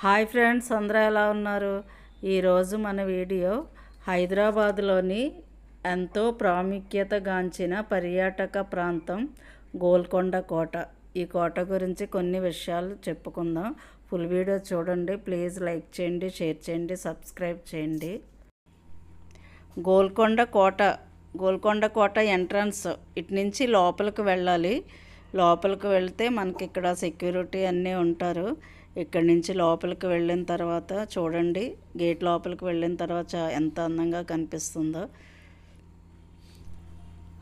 Hi friends అందరూ ఎలా ఉన్నారు? ఈరోజు మన వీడియో హైదరాబాద్లోని ఎంతో ప్రాముఖ్యతగాంచిన పర్యాటక ప్రాంతం గోల్కొండ కోట. ఈ కోట గురించి కొన్ని విషయాలు చెప్పుకుందాం. ఫుల్ వీడియో చూడండి ప్లీజ్ లైక్ చేయండి షేర్ చేయండి సబ్స్క్రైబ్ చేయండి. గోల్కొండ కోట గోల్కొండ కోట ఎంట్రన్స్ ఇటు నుంచి లోపలికి వెళ్ళాలి. లోపలికి వెళ్తే మనకి ఇక్కడ సెక్యూరిటీ అన్నీ ఉంటారు. ఇక్కడ నుంచి లోపలికి వెళ్ళిన తర్వాత చూడండి గేట్ లోపలికి వెళ్ళిన తర్వాత ఎంత అందంగా కనిపిస్తుందో.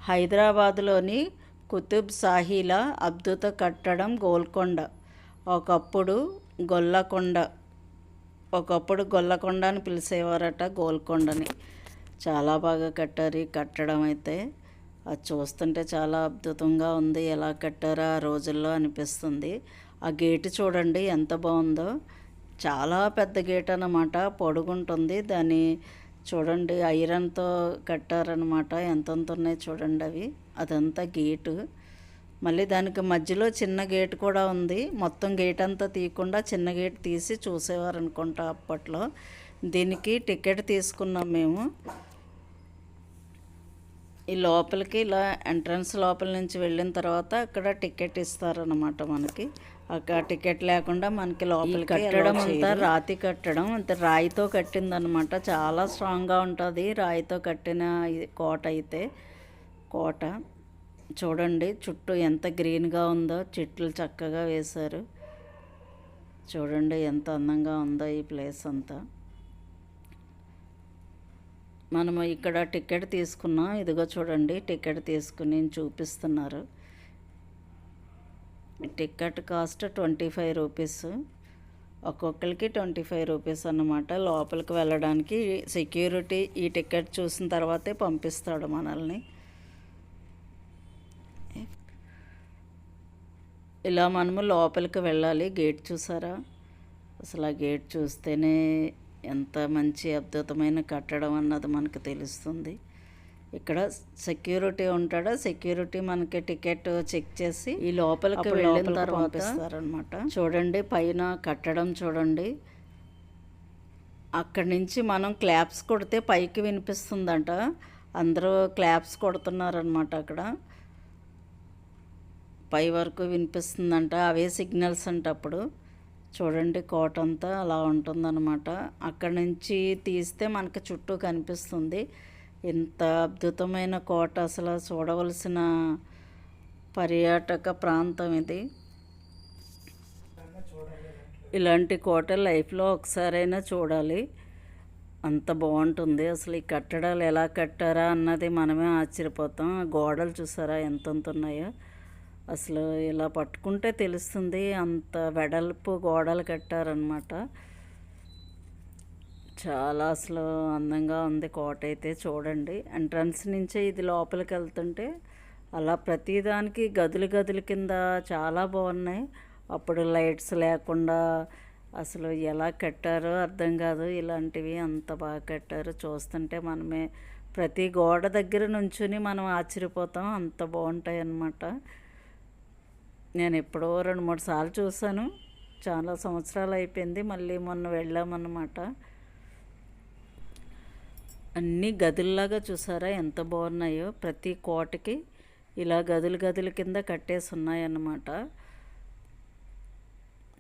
హైదరాబాదులోని కుతుబ్ షాహీల అద్భుత కట్టడం గోల్కొండ. ఒకప్పుడు గొల్లకొండ. ఒకప్పుడు గొల్లకొండ అని పిలిచేవారట గోల్కొండని. చాలా బాగా కట్టారు ఈ కట్టడం అయితే. అది చూస్తుంటే చాలా అద్భుతంగా ఉంది. ఎలా కట్టారో ఆ రోజుల్లో అనిపిస్తుంది. ఆ గేటు చూడండి ఎంత బాగుందో. చాలా పెద్ద గేట్ అన్నమాట పొడుగుంటుంది. దాన్ని చూడండి ఐరన్తో కట్టారనమాట ఎంతెంత ఉన్నాయి చూడండి అవి. అదంతా గేటు. మళ్ళీ దానికి మధ్యలో చిన్న గేట్ కూడా ఉంది. మొత్తం గేట్ అంతా తీయకుండా చిన్న గేట్ తీసి చూసేవారు అనుకుంటా అప్పట్లో. దీనికి టికెట్ తీసుకున్నాం మేము. ఈ లోపలికి ఇలా ఎంట్రన్స్ లోపల నుంచి వెళ్ళిన తర్వాత అక్కడ టికెట్ ఇస్తారనమాట మనకి. అక్కడ టికెట్ లేకుండా మనకి లోపలికి కట్టడం అంతా రాతి కట్టడం అంత రాయితో కట్టిందనమాట చాలా స్ట్రాంగ్గా ఉంటుంది రాయితో కట్టిన కోట అయితే. కోట చూడండి చుట్టూ ఎంత గ్రీన్గా ఉందో చెట్లు చక్కగా వేశారు. చూడండి ఎంత అందంగా ఉందో ఈ ప్లేస్ అంతా. మనము ఇక్కడ టికెట్ తీసుకున్నాం ఇదిగో చూడండి టికెట్ తీసుకుని చూపిస్తున్నారు. Ticket cost twenty five rupees. ఒక్కొక్కరికి ట్వంటీ ఫైవ్ రూపీస్ అన్నమాట. లోపలికి వెళ్ళడానికి సెక్యూరిటీ ఈ టికెట్ చూసిన తర్వాతే పంపిస్తాడు మనల్ని. ఇలా మనము లోపలికి వెళ్ళాలి. గేట్ చూసారా? అసలు ఆ గేట్ చూస్తేనే ఎంత మంచి అద్భుతమైన కట్టడం అన్నది మనకు తెలుస్తుంది. ఇక్కడ సెక్యూరిటీ ఉంటాడా? సెక్యూరిటీ మనకి టికెట్ చెక్ చేసి ఈ లోపలికి వెళ్ళిన తర్వాత చూడండి పైన కట్టడం చూడండి. అక్కడి నుంచి మనం క్లాప్స్ కొడితే పైకి వినిపిస్తుందంట. అందరూ క్లాప్స్ కొడుతున్నారనమాట అక్కడ. పై వరకు వినిపిస్తుందంట. అవే సిగ్నల్స్ అంట అప్పుడు. చూడండి కోట అంతా అలా ఉంటుందన్నమాట. అక్కడ నుంచి తీస్తే మనకి చుట్టూ కనిపిస్తుంది. ఇంత అద్భుతమైన కోట అసలు చూడవలసిన పర్యాటక ప్రాంతం ఇది. ఇలాంటి కోట లైఫ్లో ఒకసారైనా చూడాలి. అంత బాగుంటుంది. అసలు ఈ కట్టడాలు ఎలా కట్టారా అన్నది మనమే ఆశ్చర్యపోతాం. గోడలు చూసారా ఎంతెంత ఉన్నాయో. అసలు ఇలా పట్టుకుంటే తెలుస్తుంది అంత వెడల్పు గోడలు కట్టారనమాట చాలా అసలు అందంగా ఉంది కోట అయితే చూడండి. ఎంట్రన్స్ నుంచే ఇది లోపలికి వెళ్తుంటే అలా ప్రతిదానికి గదులు గదుల కింద చాలా బాగున్నాయి. అప్పుడు లైట్స్ లేకుండా అసలు ఎలా కట్టారో అర్థం కాదు. ఇలాంటివి అంత బాగా కట్టారు. చూస్తుంటే మనమే ప్రతి గోడ దగ్గర నుంచుని మనం ఆశ్చర్యపోతాం. అంత బాగుంటాయి అన్నమాట నేను ఎప్పుడో రెండు మూడు సార్లు చూశాను. చాలా సంవత్సరాలు అయిపోయింది మళ్ళీ మొన్న వెళ్ళామన్నమాట. అన్నీ గదుల్లాగా చూసారా? ఎంత బాగున్నాయో. ప్రతి కోటకి ఇలా గదులు గదుల కింద కట్టేసి ఉన్నాయన్నమాట.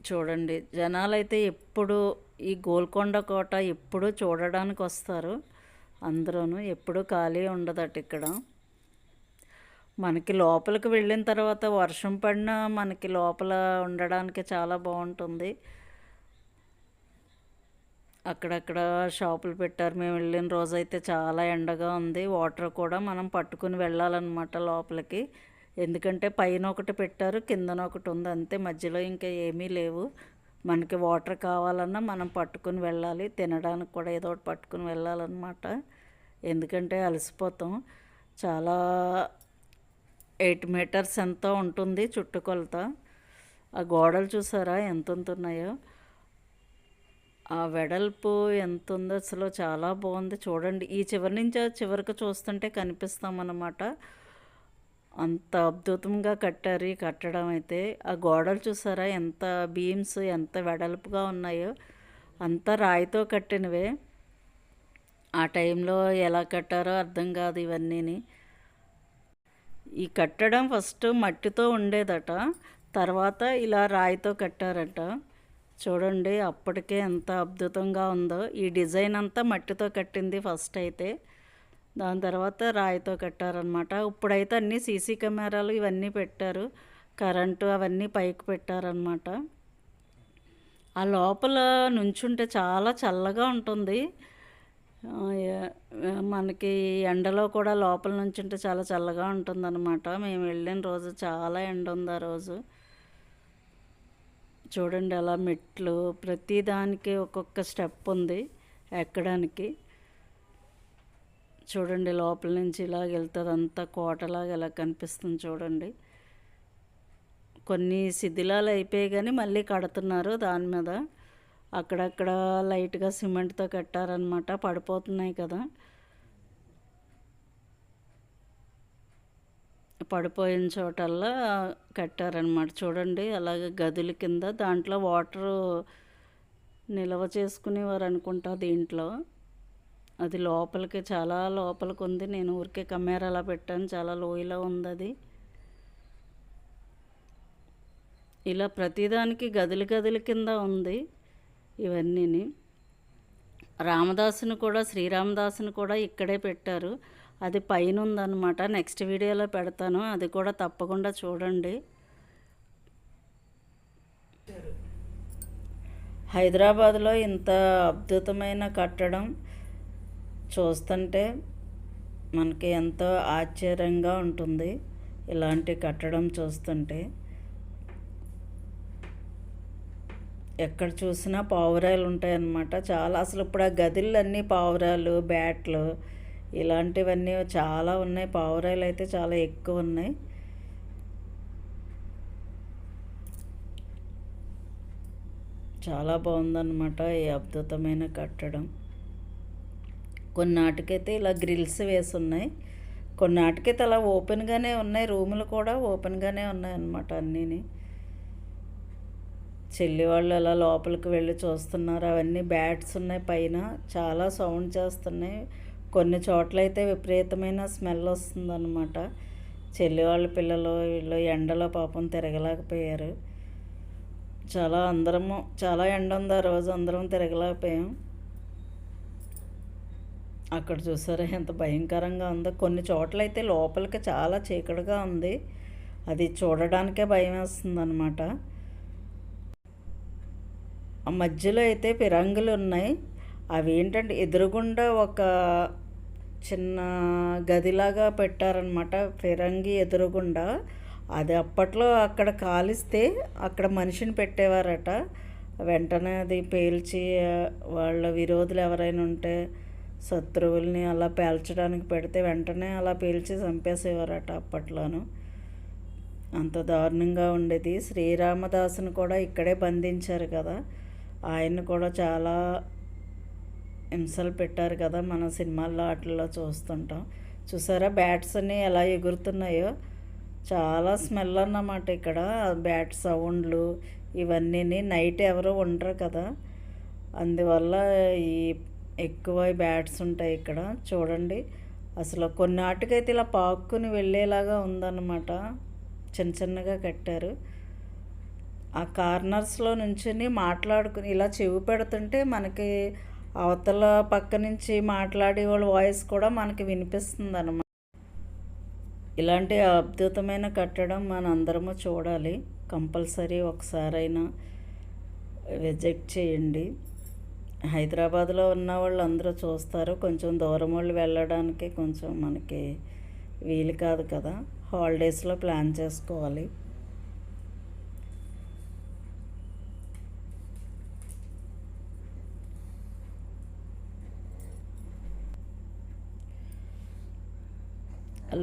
చూడండి జనాలైతే ఎప్పుడు ఈ గోల్కొండ కోట ఎప్పుడూ చూడడానికి వస్తారు అందరూ ఎప్పుడూ ఖాళీ ఉండదట ఇక్కడ. మనకి లోపలికి వెళ్ళిన తర్వాత వర్షం పడినా మనకి లోపల ఉండడానికి చాలా బాగుంటుంది. అక్కడక్కడ షాపులు పెట్టారు. మేము వెళ్ళిన రోజైతే చాలా ఎండగా ఉంది. వాటర్ కూడా మనం పట్టుకుని వెళ్ళాలన్నమాట లోపలికి. ఎందుకంటే పైన ఒకటి పెట్టారు కిందన ఒకటి ఉంది. అంతే మధ్యలో ఇంకా ఏమీ లేవు. మనకి వాటర్ కావాలన్నా మనం పట్టుకుని వెళ్ళాలి. తినడానికి కూడా ఏదో ఒకటి పట్టుకుని వెళ్ళాలన్నమాట. ఎందుకంటే అలసిపోతాం. చాలా ఎయిట్ మీటర్స్ ఎంతో ఉంటుంది చుట్టుకొలత? ఆ గోడలు చూసారా? ఎంత ఉన్నాయో ఆ వెడల్పు ఎంత ఉందో అసలు చాలా బాగుంది. చూడండి ఈ చివరి నుంచి ఆ చివరికి చూస్తుంటే కనిపిస్తామన్నమాట. అంత అద్భుతంగా కట్టారు ఈ కట్టడం అయితే. ఆ గోడలు చూసారా? ఎంత బీమ్స్ ఎంత వెడల్పుగా ఉన్నాయో. అంతా రాయితో కట్టినవే. ఆ టైంలో ఎలా కట్టారో అర్థం కాదు ఇవన్నీని. ఈ కట్టడం ఫస్ట్ మట్టితో ఉండేదట. తర్వాత ఇలా రాయితో కట్టారట. చూడండి అప్పటికే ఎంత అద్భుతంగా ఉందో. ఈ డిజైన్ అంతా మట్టితో కట్టింది ఫస్ట్ అయితే. దాని తర్వాత రాయితో కట్టారనమాట ఇప్పుడైతే అన్నీ సీసీ కెమెరాలు ఇవన్నీ పెట్టారు. కరెంటు అవన్నీ పైకి పెట్టారనమాట ఆ లోపల నుంచుంటే చాలా చల్లగా ఉంటుంది. మనకి ఎండలో కూడా లోపల నుంచుంటే చాలా చల్లగా ఉంటుందన్నమాట. మేము వెళ్ళిన రోజు చాలా ఎండ ఉంది ఆ రోజు. చూడండి అలా మెట్లు ప్రతి దానికి ఒక్కొక్క స్టెప్ ఉంది ఎక్కడానికి. చూడండి లోపల నుంచి ఇలాగ వెళ్తుంది అంతా కోటలాగా ఇలా కనిపిస్తుంది చూడండి. కొన్ని శిథిలాలు అయిపోయాయి కానీ మళ్ళీ కడుతున్నారు దాని మీద. అక్కడక్కడ లైట్గా సిమెంట్తో కట్టారనమాట పడిపోతున్నాయి కదా. పడిపోయిన చోటల్లా కట్టారనమాట చూడండి అలాగే గదుల కింద దాంట్లో వాటరు నిల్వ చేసుకునేవారు అనుకుంటా దీంట్లో. అది లోపలికి చాలా లోపలికి ఉంది నేను ఊరికే కెమెరా అలా పెట్టాను. చాలా లోయలో ఉంది అది ఇలా ప్రతిదానికి గదులు గదుల కింద ఉంది ఇవన్నీని. రామదాసుని కూడా శ్రీరామదాసుని కూడా ఇక్కడే పెట్టారు. అది పైన ఉందన్నమాట నెక్స్ట్ వీడియోలో పెడతాను. అది కూడా తప్పకుండా చూడండి. హైదరాబాద్లో ఇంత అద్భుతమైన కట్టడం చూస్తుంటే మనకి ఎంతో ఆశ్చర్యంగా ఉంటుంది ఇలాంటి కట్టడం చూస్తుంటే. ఎక్కడ చూసినా పావురాలు ఉంటాయన్నమాట చాలా అసలు ఇప్పుడు ఆ గదిలన్నీ పావురాలు బ్యాట్లు ఇలాంటివన్నీ చాలా ఉన్నాయి. పావురాలు అయితే చాలా ఎక్కువ ఉన్నాయి. చాలా బాగుందన్నమాట ఈ అద్భుతమైన కట్టడం. కొన్నాటికైతే ఇలా గ్రిల్స్ వేసి ఉన్నాయి కొన్నాటికైతే అలా ఓపెన్గానే ఉన్నాయి. రూములు కూడా ఓపెన్గానే ఉన్నాయి అన్నమాట అన్నీని. చెల్లి వాళ్ళు అలా లోపలికి వెళ్ళి చూస్తున్నారు. అవన్నీ బ్యాట్స్ ఉన్నాయి పైన. చాలా సౌండ్ చేస్తున్నాయి. కొన్ని చోట్ల అయితే విపరీతమైన స్మెల్ వస్తుందన్నమాట. చెల్లి వాళ్ళ పిల్లలు వీళ్ళు ఎండలో పాపం తిరగలేకపోయారు. చాలా అందరము చాలా ఎండ ఉంది ఆ రోజు అందరం తిరగలేకపోయాం. అక్కడ చూసారా ఎంత భయంకరంగా ఉందో. కొన్ని చోట్ల అయితే లోపలికి చాలా చీకటిగా ఉంది. అది చూడడానికే భయం వేస్తుంది అనమాట ఆ మధ్యలో అయితే పిరంగులు ఉన్నాయి. అవి ఏంటంటే ఎదురుగుండా ఒక చిన్న గదిలాగా పెట్టారనమాట ఫిరంగి ఎదురుగుండా. అది అప్పట్లో అక్కడ కాలిస్తే అక్కడ మనిషిని పెట్టేవారట. వెంటనే అది పేల్చి వాళ్ళ విరోధులు ఎవరైనా ఉంటే శత్రువుల్ని అలా పేల్చడానికి పెడితే వెంటనే అలా పేల్చి చంపేసేవారట అప్పట్లోను. అంత దారుణంగా ఉండేది. శ్రీరామదాసుని కూడా ఇక్కడే బంధించారు కదా. ఆయన్ని కూడా చాలా హింసలు పెట్టారు కదా మన సినిమాల్లో వాటిల్లో చూస్తుంటాం. చూసారా బ్యాట్స్ అన్నీ ఎలా ఎగురుతున్నాయో? చాలా స్మెల్ అన్నమాట ఇక్కడ. బ్యాట్ సౌండ్లు ఇవన్నీ నైట్ ఎవరు ఉండరు కదా. అందువల్ల ఈ ఎక్కువ బ్యాట్స్ ఉంటాయి ఇక్కడ. చూడండి. అసలు కొన్నాటికైతే ఇలా పాక్కుని వెళ్ళేలాగా ఉందన్నమాట. చిన్న చిన్నగా కట్టారు. ఆ కార్నర్స్లో నుంచుని మాట్లాడుకుని ఇలా చెవి పెడుతుంటే మనకి అవతల పక్క నుంచి మాట్లాడే వాళ్ళ వాయిస్ కూడా మనకి వినిపిస్తుంది అనమాట ఇలాంటి అద్భుతమైన కట్టడం మన అందరము చూడాలి. కంపల్సరీ ఒకసారైనా విజిట్ చేయండి. హైదరాబాద్లో ఉన్న వాళ్ళు అందరూ చూస్తారు. కొంచెం దూరం వాళ్ళు వెళ్ళడానికి కొంచెం మనకి వీలు కాదు కదా. హాలిడేస్లో ప్లాన్ చేసుకోవాలి.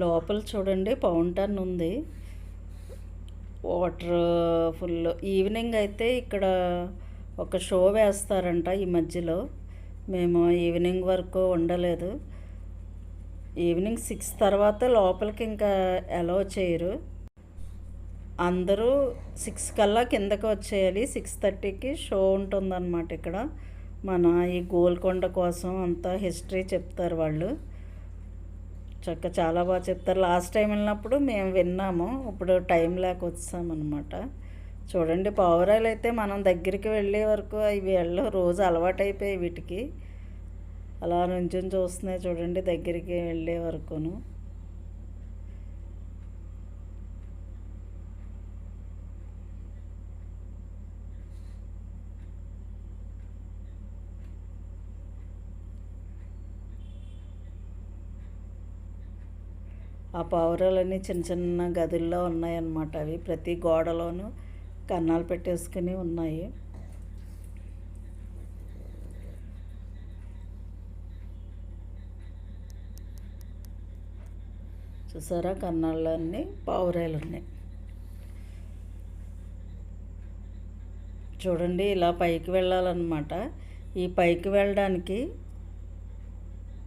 లోపల చూడండి ఫౌంటన్ ఉంది. Water full. ఈవినింగ్ అయితే ఇక్కడ ఒక షో వేస్తారంట ఈ మధ్యలో. మేము ఈవినింగ్ వరకు ఉండలేదు. ఈవినింగ్ సిక్స్ తర్వాత లోపలికి ఇంకా అలో చేయరు. అందరూ సిక్స్ కల్లా కిందకి వచ్చేయాలి. సిక్స్ థర్టీకి షో ఉంటుందన్నమాట ఇక్కడ. మన ఈ గోల్కొండ కోసం అంతా హిస్టరీ చెప్తారు వాళ్ళు. చక్క చాలా బాగా చెప్తారు లాస్ట్ టైం వెళ్ళినప్పుడు మేము విన్నాము. ఇప్పుడు టైం లేక వచ్చామన్నమాట. చూడండి పావురాలు అయితే మనం దగ్గరికి వెళ్ళే వరకు అవి వెళ్ళవు. రోజు అలవాటైపోయాయి వీటికి. అలా నుంచి చూస్తున్నాయి చూడండి దగ్గరికి వెళ్ళే వరకును. ఆ పావురాలన్నీ చిన్న చిన్న గదుల్లో ఉన్నాయన్నమాట అవి. ప్రతి గోడలోనూ కన్నాలు పెట్టేసుకుని ఉన్నాయి. చూసారా? కన్నాళ్ళన్నీ పావురాలు ఉన్నాయి చూడండి ఇలా పైకి వెళ్ళాలన్నమాట. ఈ పైకి వెళ్ళడానికి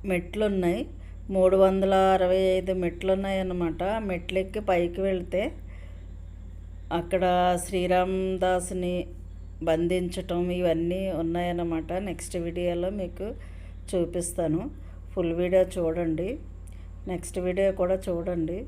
మెట్లు ఉన్నాయి మూడు వందల అరవై ఐదు మెట్లు ఉన్నాయన్నమాట మెట్లు ఎక్కి పైకి వెళ్తే అక్కడ శ్రీరామదాసుని బంధించటం ఇవన్నీ ఉన్నాయన్నమాట. నెక్స్ట్ వీడియోలో మీకు చూపిస్తాను. ఫుల్ వీడియో చూడండి. నెక్స్ట్ వీడియో కూడా చూడండి.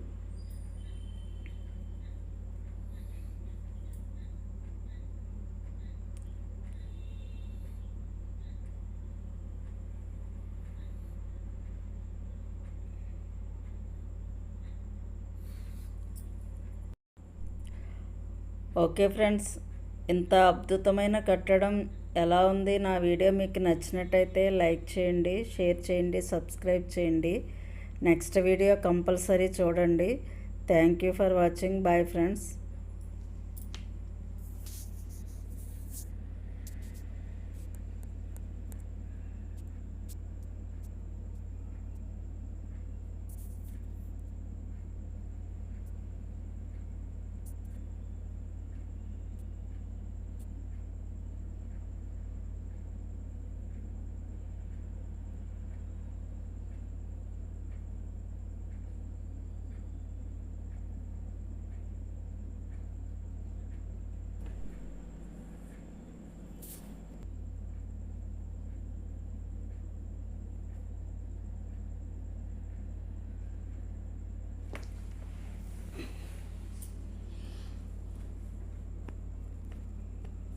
ఓకే ఫ్రెండ్స్ ఇంత అద్భుతమైన కట్టడం ఎలా ఉంది నా వీడియో మీకు నచ్చినట్టయితే లైక్ చేయండి షేర్ చేయండి సబ్స్క్రైబ్ చేయండి. నెక్స్ట్ వీడియో కంపల్సరీ చూడండి. Thank you for watching. Bye friends.